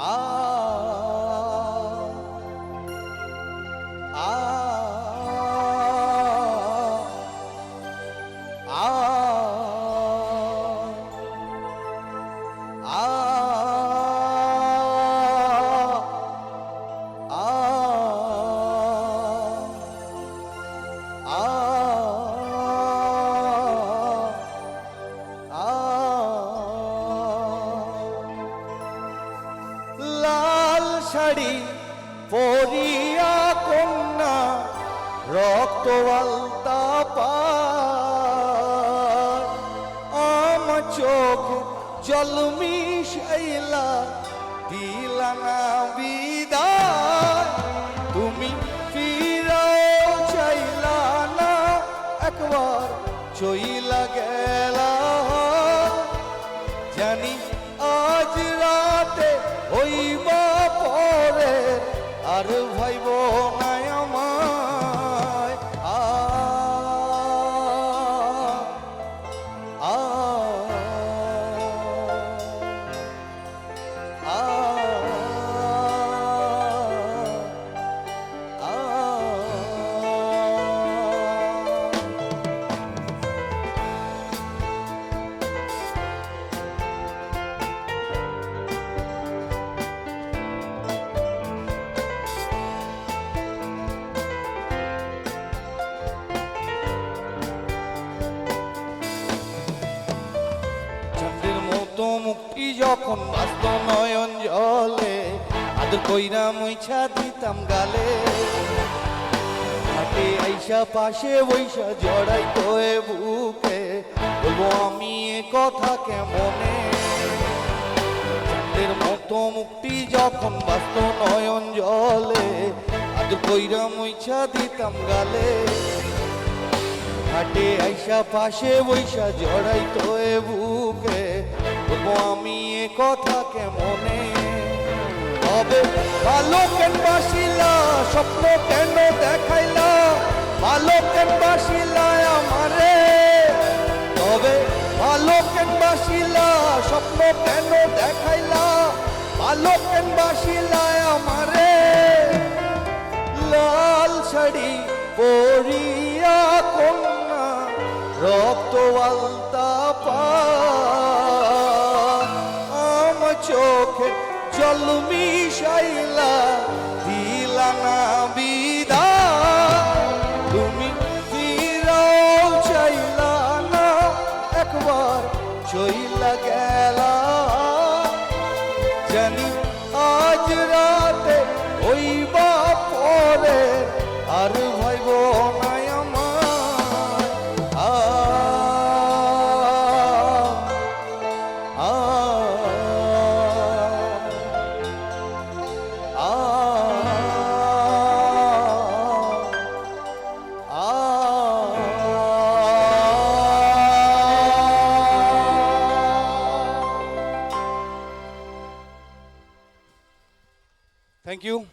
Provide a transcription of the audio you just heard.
Ah. Sari পরিয়া কন্যা, রক্ত আলতা আমার চোখ জল মিশাইলা দিলা বিদায়। তুমি ফিরাও চাইলা না, একবার চইলা গেলা জানি আর ভাইব মতো মুক্তি যখন বাস্ত নয়ন জলে, আদর কইরা মুইছা দিতাম গালে। হাটে আইসা পাশে বৈশা জড়াই তোয়ে বুকে, বলব আমি এ কথা কেমনে? চন্দ্রের মতো মুক্তি যখন বাস্ত নয়ন জলে, আদর কইরা মুইছা দিতাম গালে। হাটে আইসা পাশে বৈশা জড়াই তোয়ে বুকে বলব আমি এ কথা কেমনে? তবে ভালো কেন বাসিলা, স্বপ্ন কেন দেখাইলা? ভালো কেন বাসিলা আমারে? তবে ভালো কেন বাসিলা, স্বপ্ন কেন দেখাইলা? ভালো কেন বাসিলা আমারে? লাল শাড়ি পরিয়া কন্যা, রক্ত আলতা জল মিশাইলা দিলা না বিদা। তুমি ফিরাও চাইলা না, একবার চইলা গেলা। জানি আজ রাতে হইবা পরে Thank you.